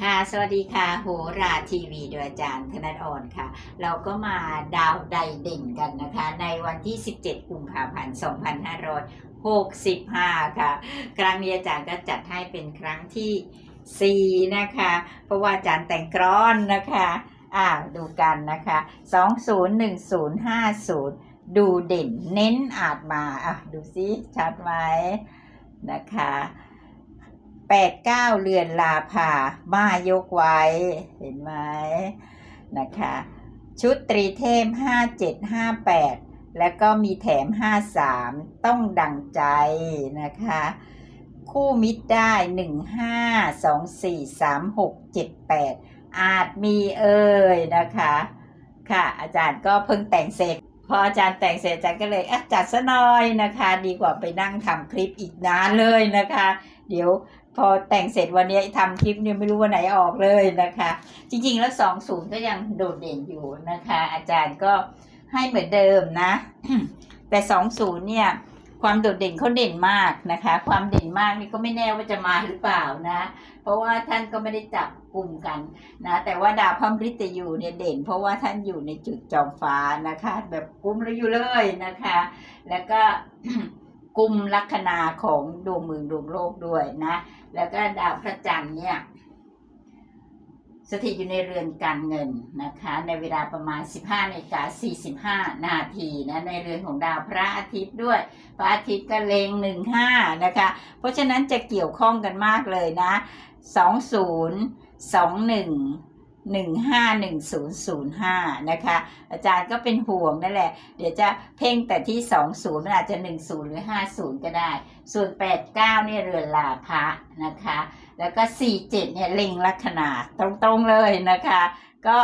ค่ะ สวัสดีค่ะ โหราทีวีโดยอาจารย์ธนดอ่อนค่ะ เราก็มาดาวใดเด่นกันนะคะ ในวันที่ 17 กุมภาพันธ์ 2565 ค่ะ ครั้งนี้อาจารย์ก็จัดให้เป็นครั้งที่ 4 นะคะ เพราะว่าอาจารย์แต่งกรอนนะคะ อ่า ดูกันนะคะ 201050 ดูเด่นเน้นอาจมา อะ ดูซิชัดไหมนะคะ แปดเก้าเรือนลาภามายกไว้ เห็นไหมนะคะ ชุดตรีเทพห้าเจ็ดห้าแปดแล้วก็มีแถมห้าสามต้องดังใจนะคะ คู่มิตรได้หนึ่งห้าสองสี่สามหกเจ็ดแปดอาจมีเอ่ยนะคะ ค่ะอาจารย์ก็เพิ่งแต่งเสร็จ พออาจารย์แต่งเสร็จอาจารย์ก็เลยอจัดซะหน่อยนะคะ ดีกว่าไปนั่งทำคลิปอีกนานเลยนะคะ เดี๋ยวพอแต่งเสร็จวันนี้ทำคลิปเนี่ยไม่รู้วันไหนออกเลยนะคะ จริงๆแล้วสองศูนย์ก็ยังโดดเด่นอยู่นะคะ อาจารย์ก็ให้เหมือนเดิมนะ แต่สองศูนย์เนี่ย ความโดดเด่นเขาเด่นมากนะคะ ความเด่นมากนี่ก็ไม่แน่ว่าจะมาหรือเปล่านะ เพราะว่าท่านก็ไม่ได้จับกลุ่มกันนะ แต่ว่าดาวพระมฤตยูเนี่ยเด่น เพราะว่าท่านอยู่ในจุดจอมฟ้านะคะ แบบกลุ่มเราอยู่เลยนะคะ แล้วก็กลุ่มลัคนาของดวงเมืองดวงโลกด้วยนะ แล้วก็ดาวพระจันทร์เนี่ย สถิตอยู่ในเรือนการเงินนะคะ ในเวลาประมาณ 15นาฬิกา45 นาทีนะในเรือนของดาวพระอาทิตย์ด้วย พระอาทิตย์ก็เลง15 นะคะ เพราะฉะนั้นจะเกี่ยวข้องกันมากเลยนะ 20 21 151005 นะคะ อาจารย์ก็เป็นห่วงนั่นแหละ เดี๋ยวจะเพ่งแต่ที่ 20 มันอาจจะ 10 หรือ 50 ก็ได้ ส่วน 89 เนี่ยเรือนลาภะนะคะ แล้วก็ 47 เนี่ยเล็งลัคนาตรงๆเลยนะคะ ก็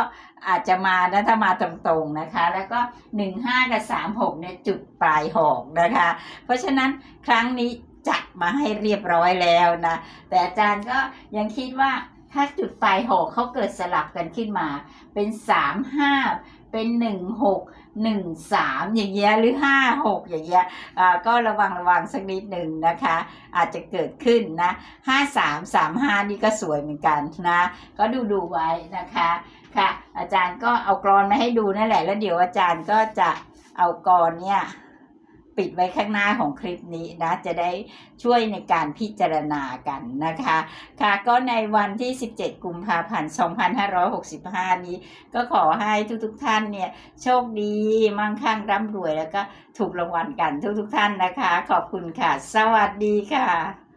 อาจจะมานะถ้ามาตรงๆนะคะ แล้วก็ 15 กับ 36 เนี่ยจุดปลายหอกนะคะ เพราะฉะนั้นครั้งนี้จัดมาให้เรียบร้อยแล้วนะ แต่อาจารย์ก็ยังคิดว่า ถ้าจุดปลายหอกเขาเกิดสลับกันขึ้นมา เป็น3 5เป็น1 6 1 3อย่างเงี้ยหรือ5 6อย่างเงี้ยอ่าก็ระวังระวังสักนิดหนึ่งนะคะ อาจจะเกิดขึ้นนะ5 3 3 5นี่ก็สวยเหมือนกันนะ ก็ดูดูไว้นะคะค่ะ อาจารย์ก็เอากรอนมาให้ดูนั่นแหละแล้วเดี๋ยวอาจารย์ก็จะเอากรอนเนี่ย ปิดไว้ข้างหน้าของคลิปนี้นะ จะได้ช่วยในการพิจารณากันนะคะ ค่ะก็ในวันที่ 17 กุมภาพันธ์ 2565 นี้ ก็ขอให้ทุกๆทท่านเนี่ย โชคดีมั่งคั่งร่ำรวยแล้วก็ถูกรางวัลกันทุกๆทท่านนะคะ ขอบคุณค่ะ สวัสดีค่ะ